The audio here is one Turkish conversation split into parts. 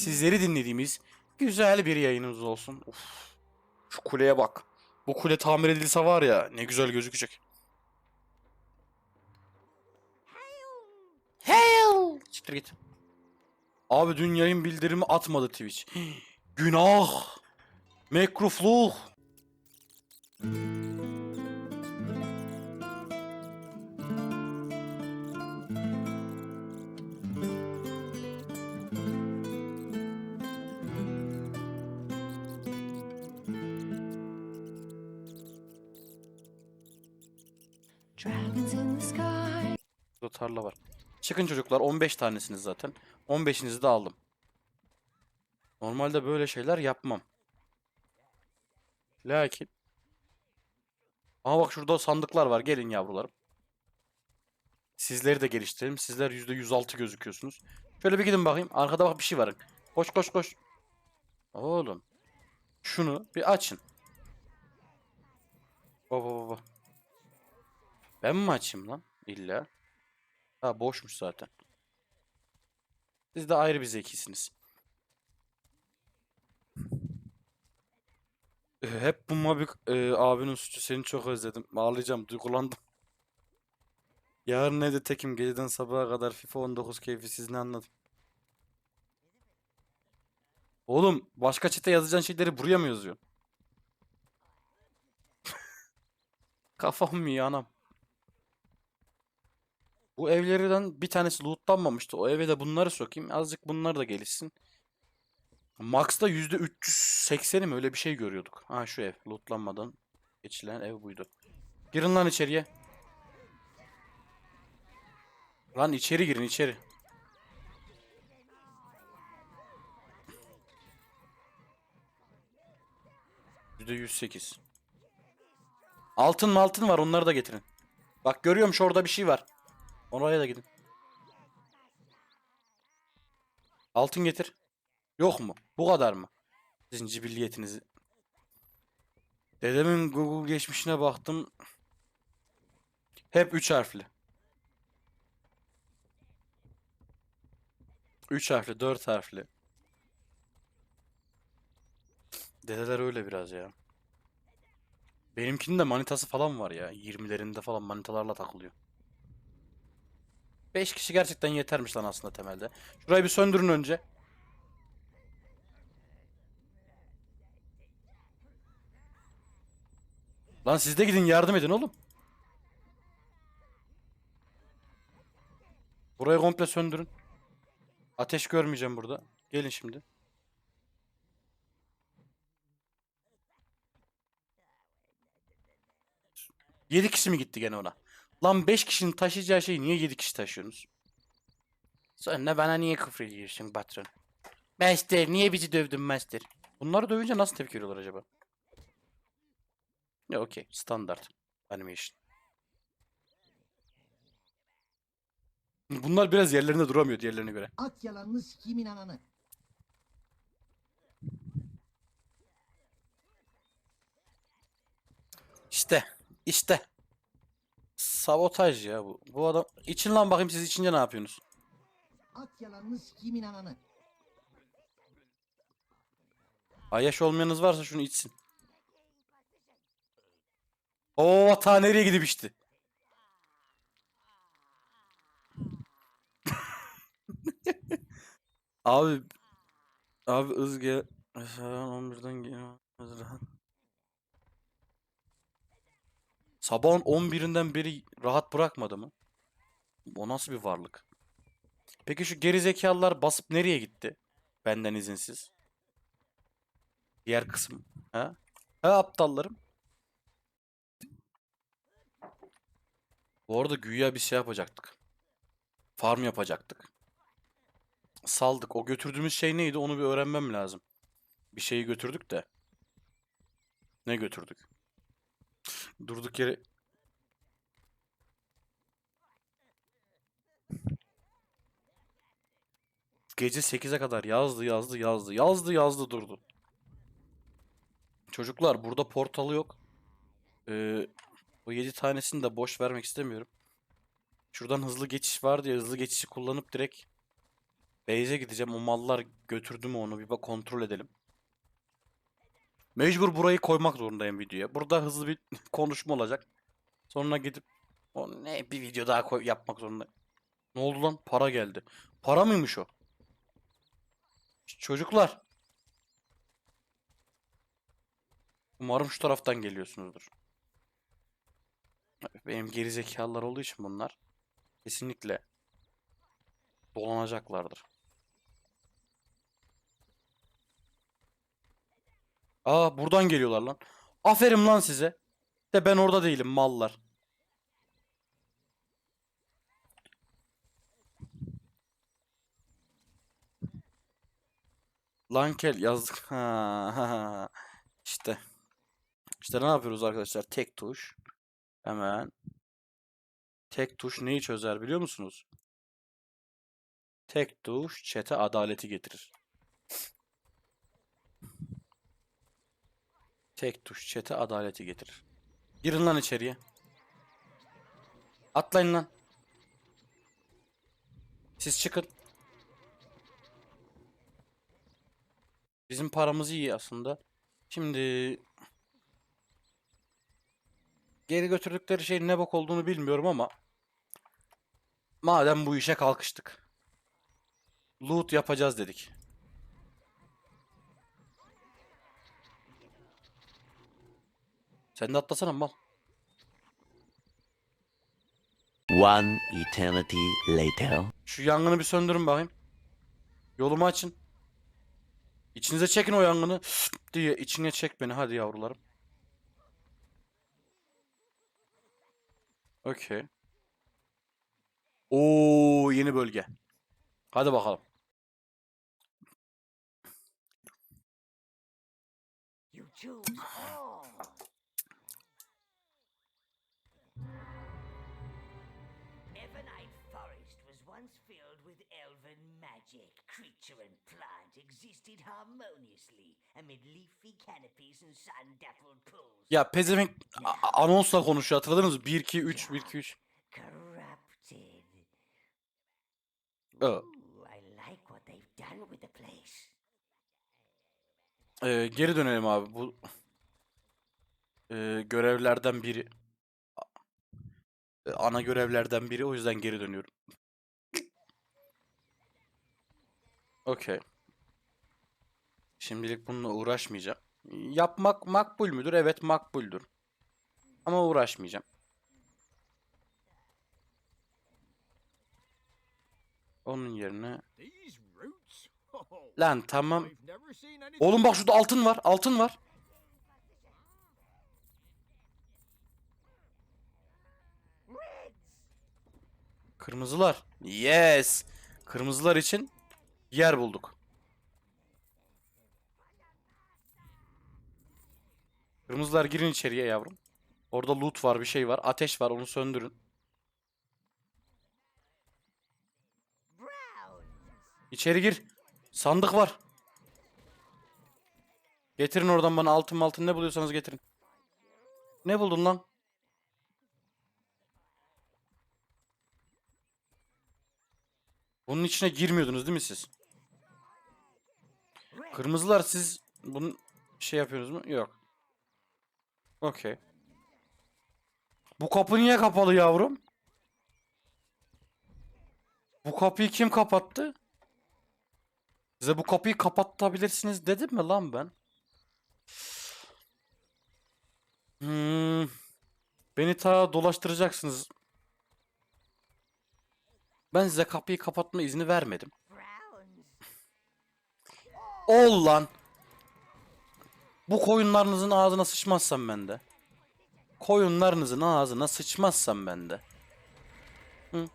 sizleri dinlediğimiz güzel bir yayınımız olsun. Uf, şu kuleye bak. Bu kule tamir edilse var ya ne güzel gözükecek. Hail! Siktir git. Abi dün yayın bildirimi atmadı Twitch. Günah. Mekrufluh. Burada tarla var. Çıkın çocuklar 15 tanesiniz zaten. 15'inizi de aldım. Normalde böyle şeyler yapmam. Lakin. Ama bak şurada sandıklar var. Gelin yavrularım. Sizleri de geliştirelim. Sizler %106 gözüküyorsunuz. Şöyle bir gidin bakayım. Arkada bak bir şey var. Koş koş koş. Oğlum. Şunu bir açın. Baba baba. Ben mi açayım lan? İlla. Ha boşmuş zaten. Siz de ayrı bir zekisiniz. Ee, Hep bu Mabik e, abinin suçu seni çok özledim. Ağlayacağım, duygulandım. Yarın evde tekim geceden sabaha kadar FIFA 19 keyfi siz ne anladım? Oğlum başka çete yazacağın şeyleri buraya mı yazıyorsun? Kafam mı iyi anam? Bu evlerden bir tanesi lootlanmamıştı. O eve de bunları sokayım. Azıcık bunlar da gelişsin. Max'ta %380'i mi öyle bir şey görüyorduk. Ha şu ev. Lootlanmadan geçilen ev buydu. Girin lan içeriye. Lan içeri girin içeri. %108. Altın maltın var onları da getirin. Bak görüyorum şu orada bir şey var. Oraya da gidin. Altın getir. Yok mu? Bu kadar mı? Sizin cibilliyetinizi. Dedemin Google geçmişine baktım. Hep 3 harfli. 3 harfli, 4 harfli. Dedeler öyle biraz ya. Benimkinin de manitası falan var ya. 20'lerinde falan manitalarla takılıyor. 5 kişi gerçekten yetermiş lan aslında temelde. Şurayı bir söndürün önce. Lan siz de gidin yardım edin oğlum. Burayı komple söndürün. Ateş görmeyeceğim burada. Gelin şimdi. Yedi kişi mi gitti gene ona? Lan 5 kişinin taşıyacağı şeyi niye 7 kişi taşıyorsunuz? Sonra bana niye küfür ediyorsun patron? Master niye bizi dövdün Master? Bunları dövünce nasıl tepki veriyorlar acaba? Ya okey standart animation. Bunlar biraz yerlerinde duramıyor diğerlerine göre. At yalanını sikimin ananı. İşte işte. Sabotaj ya bu. Bu adam için lan bakayım siz içince ne yapıyorsunuz? At yalanını sikimin ananı. Ayyaş olmayanınız varsa şunu içsin. Oo ta nereye gidip içti? abi abi mesela 11'den geliyor. Sabahın 11'inden beri rahat bırakmadı mı? O nasıl bir varlık? Peki şu gerizekalılar basıp nereye gitti? Benden izinsiz. Diğer kısım. Ha? Ha aptallarım. Bu arada güya bir şey yapacaktık. Farm yapacaktık. Saldık. O götürdüğümüz şey neydi onu bir öğrenmem lazım. Bir şeyi götürdük de. Ne götürdük? Durduk yere... Gece 8'e kadar yazdı yazdı yazdı yazdı yazdı durdu. Çocuklar burada portalı yok. Ee, o 7 tanesini de boş vermek istemiyorum. Şuradan hızlı geçiş var diye hızlı geçişi kullanıp direkt Beyze gideceğim. O mallar götürdü mü onu bir bak kontrol edelim. Mecbur burayı koymak zorundayım videoya. Burada hızlı bir konuşma olacak. Sonra gidip o ne bir video daha koy yapmak zorundayım. Ne oldu lan? Para geldi. Para mıymış o? Çocuklar. Umarım şu taraftan geliyorsunuzdur. Benim gerizekalılar olduğu için bunlar kesinlikle dolanacaklardır. Aa buradan geliyorlar lan. Aferin lan size. De ben orada değilim mallar. Lan kel yazdık. Ha, ha. İşte. İşte ne yapıyoruz arkadaşlar? Tek tuş. Hemen. Tek tuş neyi çözer biliyor musunuz? Tek tuş çete adaleti getirir. Tek tuş çete adaleti getirir. Girin lan içeriye. Atlayın lan. Siz çıkın. Bizim paramız iyi aslında. Şimdi geri götürdükleri şeyin ne bok olduğunu bilmiyorum ama madem bu işe kalkıştık. Loot yapacağız dedik. Sen de atlasana mal. One eternity later. Şu yangını bir söndürün bakayım. Yolumu açın. İçinize çekin o yangını diye içine çek beni hadi yavrularım. Okey. Oo yeni bölge. Hadi bakalım. You choose existed harmoniously amid leafy canopies and sun-dappled pools. Ya pezevenk a- anonsla konuşuyor hatırladınız mı? 1 2 3 1 2 3. Corrupted. Ooh, I like what they've done with the place. Ee, geri dönelim abi. Bu ee, görevlerden biri. Ee, Ana görevlerden biri. O yüzden geri dönüyorum. Okey. Şimdilik bununla uğraşmayacağım. Yapmak makbul müdür? Evet makbuldür. Ama uğraşmayacağım. Onun yerine... Lan tamam. Oğlum bak şurada altın var. Altın var. Kırmızılar. Yes. Kırmızılar için yer bulduk. Kırmızılar girin içeriye yavrum. Orada loot var, bir şey var. Ateş var, onu söndürün. İçeri gir. Sandık var. Getirin oradan bana altın altın ne buluyorsanız getirin. Ne buldun lan? Bunun içine girmiyordunuz değil mi siz? Kırmızılar siz bunun şey yapıyorsunuz mu? Yok. Okey. Bu kapı niye kapalı yavrum? Bu kapıyı kim kapattı? Size bu kapıyı kapatabilirsiniz dedim mi lan ben? Hmm. Beni ta dolaştıracaksınız. Ben size kapıyı kapatma izni vermedim. Ol lan. Bu koyunlarınızın ağzına sıçmazsam ben de. Koyunlarınızın ağzına sıçmazsam ben de. Hı?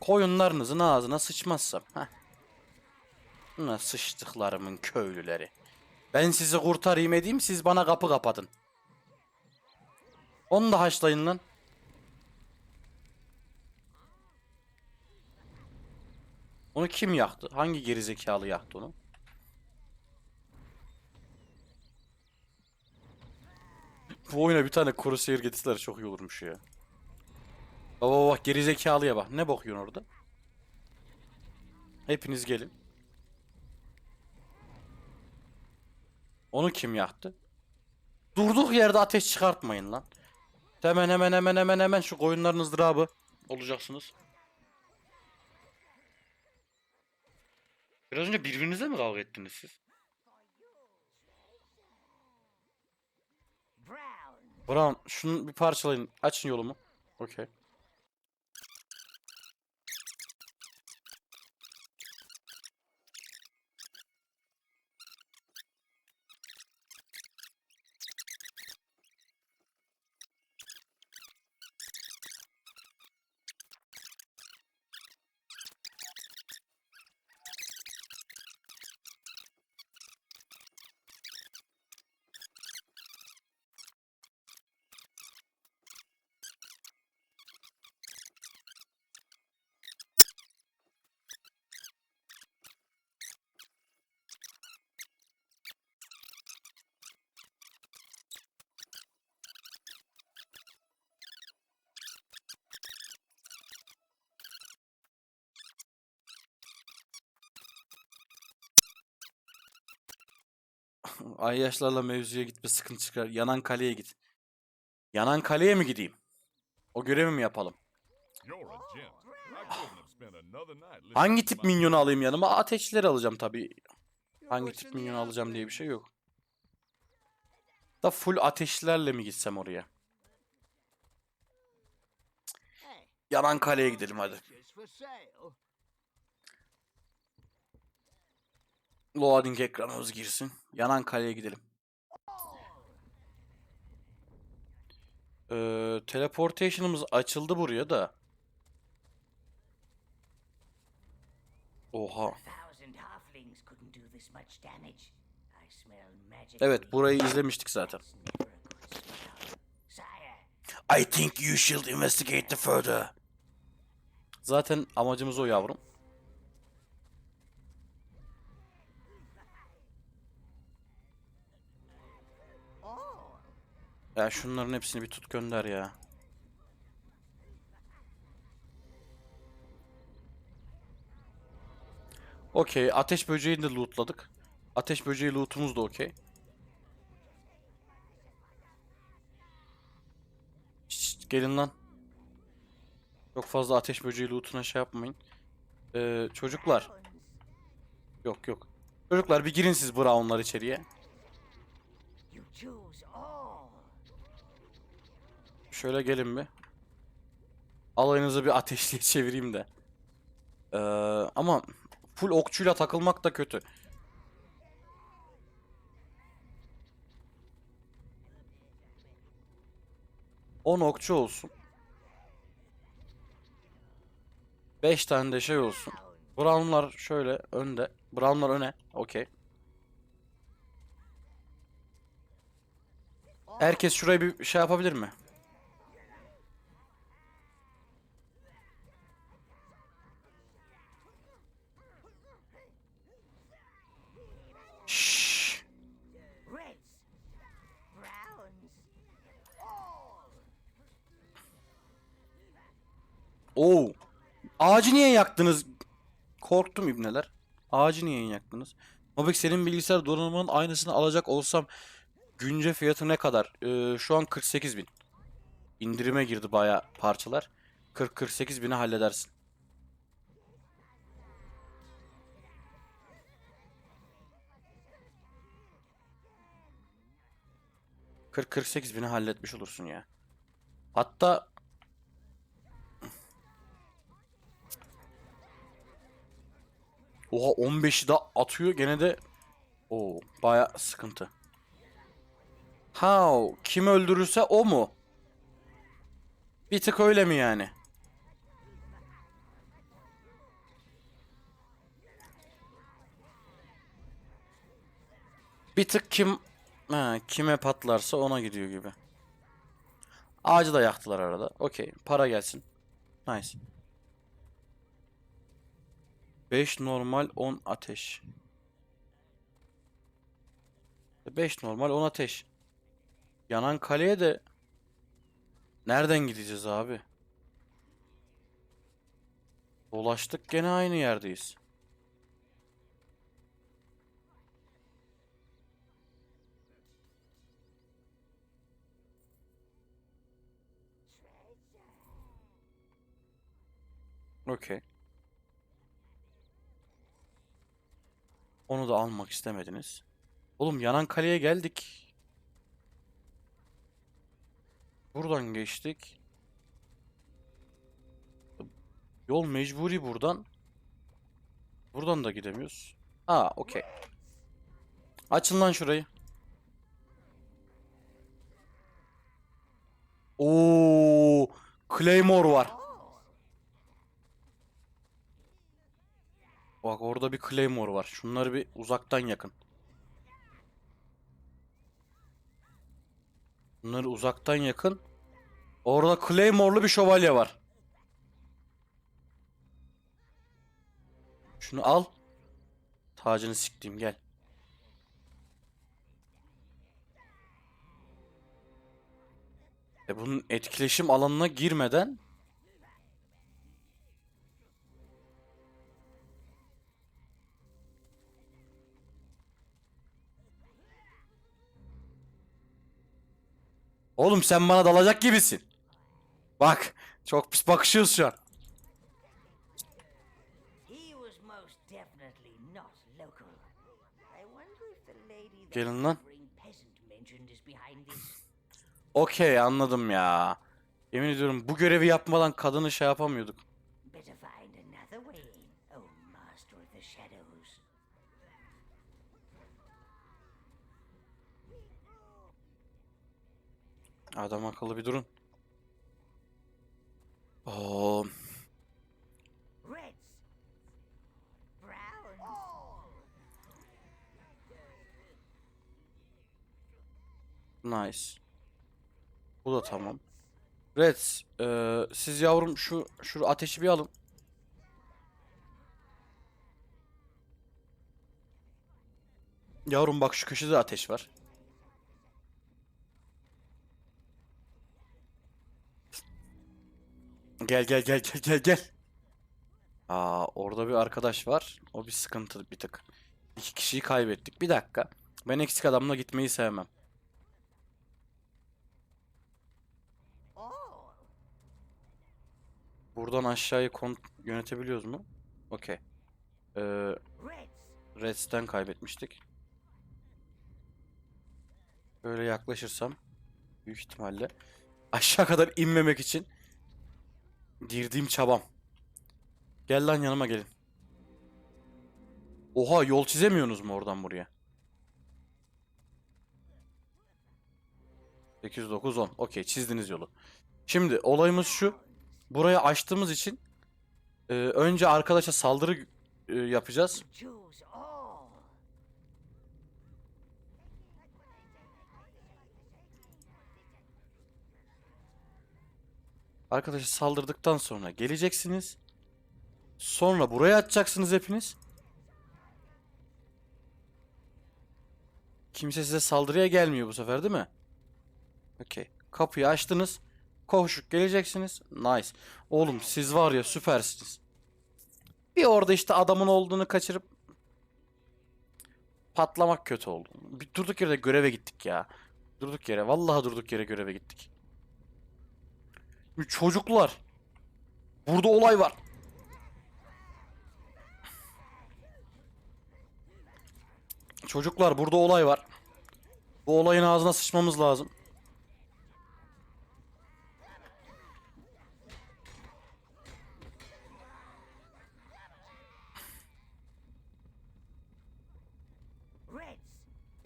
Koyunlarınızın ağzına sıçmazsam. Heh. Buna sıçtıklarımın köylüleri. Ben sizi kurtarayım edeyim siz bana kapı kapatın. Onu da haşlayın lan. Onu kim yaktı? Hangi gerizekalı yaktı onu? Bu oyuna bir tane seyir getirseler çok iyi olurmuş ya. Baba bak gerizekalıya bak. Ne bakıyorsun orada? Hepiniz gelin. Onu kim yaktı? Durduk yerde ateş çıkartmayın lan. Hemen hemen hemen hemen hemen şu koyunların ızdırabı olacaksınız. Biraz önce birbirinizle mi kavga ettiniz siz? Brown şunu bir parçalayın. Açın yolumu. Okey. Ay yaşlarla mevzuya gitme sıkıntı çıkar. Yanan kaleye git. Yanan kaleye mi gideyim? O görevi mi yapalım? You're a gent. I couldn't have spent another night listening Hangi tip minyonu alayım yanıma? Ateşleri alacağım tabii. Hangi tip minyonu alacağım diye bir şey yok. Da full ateşlerle mi gitsem oraya? Yanan kaleye gidelim hadi. Loading ekranımız girsin. Yanan kaleye gidelim. Ee, teleportation'ımız açıldı buraya da. Oha. Evet burayı izlemiştik zaten. I think you should investigate further. Zaten amacımız o yavrum. Ya şunların hepsini bir tut gönder ya. Okey, ateş böceğini de lootladık. Ateş böceği lootumuz da okey. Gelin lan. Çok fazla ateş böceği lootuna şey yapmayın. Ee, çocuklar. Yok yok. Çocuklar bir girin siz Brown'lar içeriye. Şöyle gelin bir. Alayınızı bir ateşliye çevireyim de. Ee, ama full okçuyla takılmak da kötü. On okçu olsun. 5 tane de şey olsun. Brown'lar şöyle önde. Brown'lar öne. Okey. Herkes şurayı bir şey yapabilir mi? Oo. Ağacı niye yaktınız? Korktum ibneler. Ağacı niye yaktınız? Mobik senin bilgisayar donanımının aynısını alacak olsam günce fiyatı ne kadar? Ee, şu an 48 bin. İndirime girdi baya parçalar. 40-48 bine halledersin. Kırk 48 bine halletmiş olursun ya. Hatta Oha 15'i de atıyor gene de o baya sıkıntı. How? Kim öldürürse o mu? Bir tık öyle mi yani? Bir tık kim ha, kime patlarsa ona gidiyor gibi. Ağacı da yaktılar arada. Okey. Para gelsin. Nice. 5 normal 10 ateş. E, 5 normal 10 ateş. Yanan kaleye de nereden gideceğiz abi? Dolaştık gene aynı yerdeyiz. Okay. Onu da almak istemediniz. Oğlum yanan kaleye geldik. Buradan geçtik. Yol mecburi buradan. Buradan da gidemiyoruz. Ha, okey. Açın lan şurayı. Oo, Claymore var. Bak orada bir Claymore var. Şunları bir uzaktan yakın. Bunları uzaktan yakın. Orada Claymore'lu bir şövalye var. Şunu al. Tacını siktiğim gel. E bunun etkileşim alanına girmeden Oğlum sen bana dalacak gibisin. Bak, çok pis bakışıyoruz şu an. Gelin lan. Okey, anladım ya. Yemin ediyorum bu görevi yapmadan kadını şey yapamıyorduk. Adam akıllı bir durun. Oo, nice. Bu da tamam. Reds, eee, siz yavrum şu şu ateşi bir alın. Yavrum bak şu köşede ateş var. Gel gel gel gel gel gel. Aa orada bir arkadaş var. O bir sıkıntı bir tık. İki kişiyi kaybettik. Bir dakika. Ben eksik adamla gitmeyi sevmem. Buradan aşağıyı yönetebiliyoruz mu? Okey. Ee, Reds. Reds'ten kaybetmiştik. Böyle yaklaşırsam büyük ihtimalle aşağı kadar inmemek için girdiğim çabam. Gel lan yanıma gelin. Oha yol çizemiyorsunuz mu oradan buraya? 8 9 10. Okey çizdiniz yolu. Şimdi olayımız şu. Burayı açtığımız için e, önce arkadaşa saldırı e, yapacağız. Choose all. Arkadaşa saldırdıktan sonra geleceksiniz. Sonra buraya atacaksınız hepiniz. Kimse size saldırıya gelmiyor bu sefer değil mi? Okey. Kapıyı açtınız. Koşup geleceksiniz. Nice. Oğlum siz var ya süpersiniz. Bir orada işte adamın olduğunu kaçırıp patlamak kötü oldu. Bir durduk yere göreve gittik ya. Durduk yere. Vallahi durduk yere göreve gittik. Çocuklar. Burada olay var. Çocuklar burada olay var. Bu olayın ağzına sıçmamız lazım.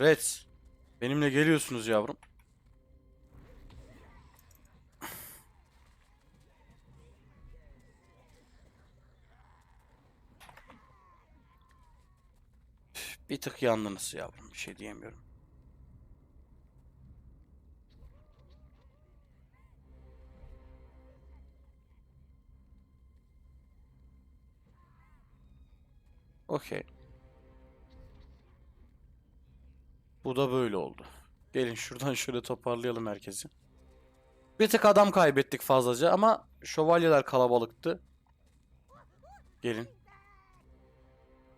Reds. Benimle geliyorsunuz yavrum. Bir tık yandınız yavrum. Bir şey diyemiyorum. Okey. Bu da böyle oldu. Gelin şuradan şöyle toparlayalım herkesi. Bir tık adam kaybettik fazlaca ama şövalyeler kalabalıktı. Gelin.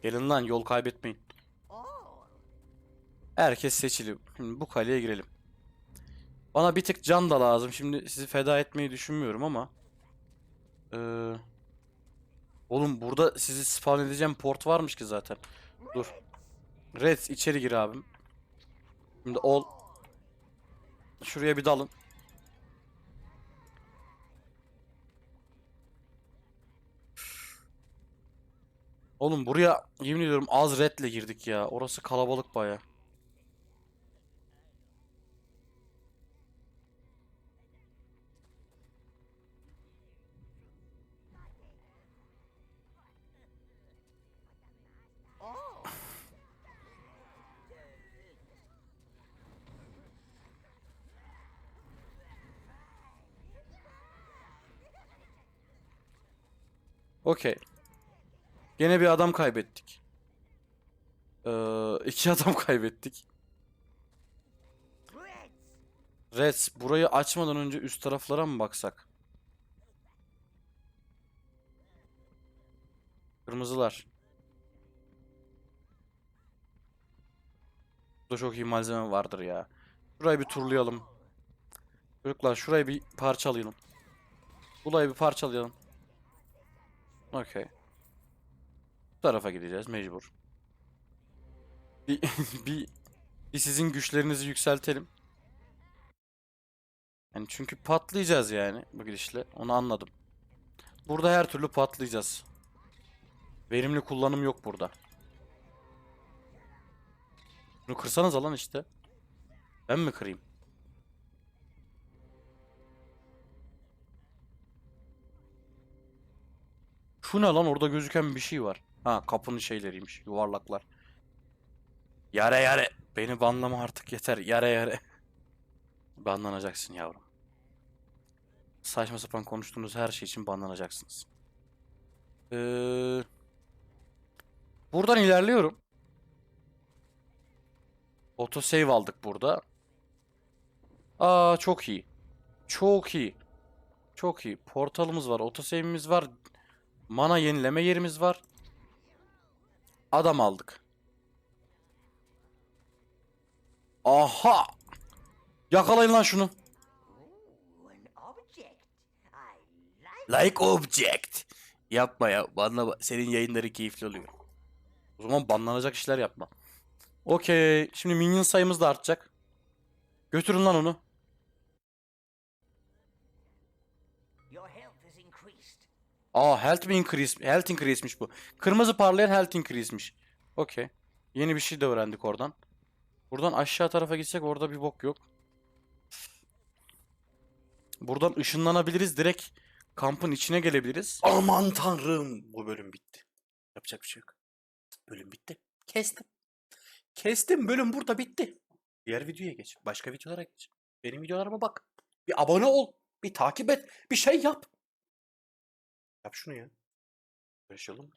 Gelin lan yol kaybetmeyin. Herkes seçili. Şimdi bu kaleye girelim. Bana bir tık can da lazım. Şimdi sizi feda etmeyi düşünmüyorum ama. Ee, Oğlum burada sizi spawn edeceğim port varmış ki zaten. Dur. Reds içeri gir abim. Şimdi ol. Şuraya bir dalın. Oğlum buraya yemin ediyorum az redle girdik ya. Orası kalabalık baya. Okey. Gene bir adam kaybettik. Ee, iki adam kaybettik. Reds! Burayı açmadan önce üst taraflara mı baksak? Kırmızılar. Burada çok iyi malzeme vardır ya. Şurayı bir turlayalım. Çocuklar şurayı bir parçalayalım. Burayı bir parçalayalım. Okey. Bu tarafa gideceğiz mecbur. Bir, bir, bir sizin güçlerinizi yükseltelim. Yani çünkü patlayacağız yani bu gidişle. Onu anladım. Burada her türlü patlayacağız. Verimli kullanım yok burada. Bunu kırsanız alan işte. Ben mi kırayım? Şu ne lan orada gözüken bir şey var. Ha kapının şeyleriymiş yuvarlaklar. Yare yare. Beni banlama artık yeter. Yare yare. Banlanacaksın yavrum. Saçma sapan konuştuğunuz her şey için banlanacaksınız. Ee, buradan ilerliyorum. Autosave aldık burada. Aa çok iyi. Çok iyi. Çok iyi. Portalımız var. Autosave'imiz var. Mana yenileme yerimiz var. Adam aldık. Aha! Yakalayın lan şunu. Like object. Yapma ya. Banla senin yayınları keyifli oluyor. O zaman banlanacak işler yapma. Okey. Şimdi minyon sayımız da artacak. Götürün lan onu. Aa health increase? Health increase'miş bu. Kırmızı parlayan health increase'miş. Okey. Yeni bir şey de öğrendik oradan. Buradan aşağı tarafa gitsek orada bir bok yok. Buradan ışınlanabiliriz. Direkt kampın içine gelebiliriz. Aman tanrım. Bu bölüm bitti. Yapacak bir şey yok. Bölüm bitti. Kestim. Kestim. Bölüm burada bitti. Diğer videoya geç. Başka videolara geç. Benim videolarıma bak. Bir abone ol. Bir takip et. Bir şey yap. Yap şunu ya. Yaşayalım.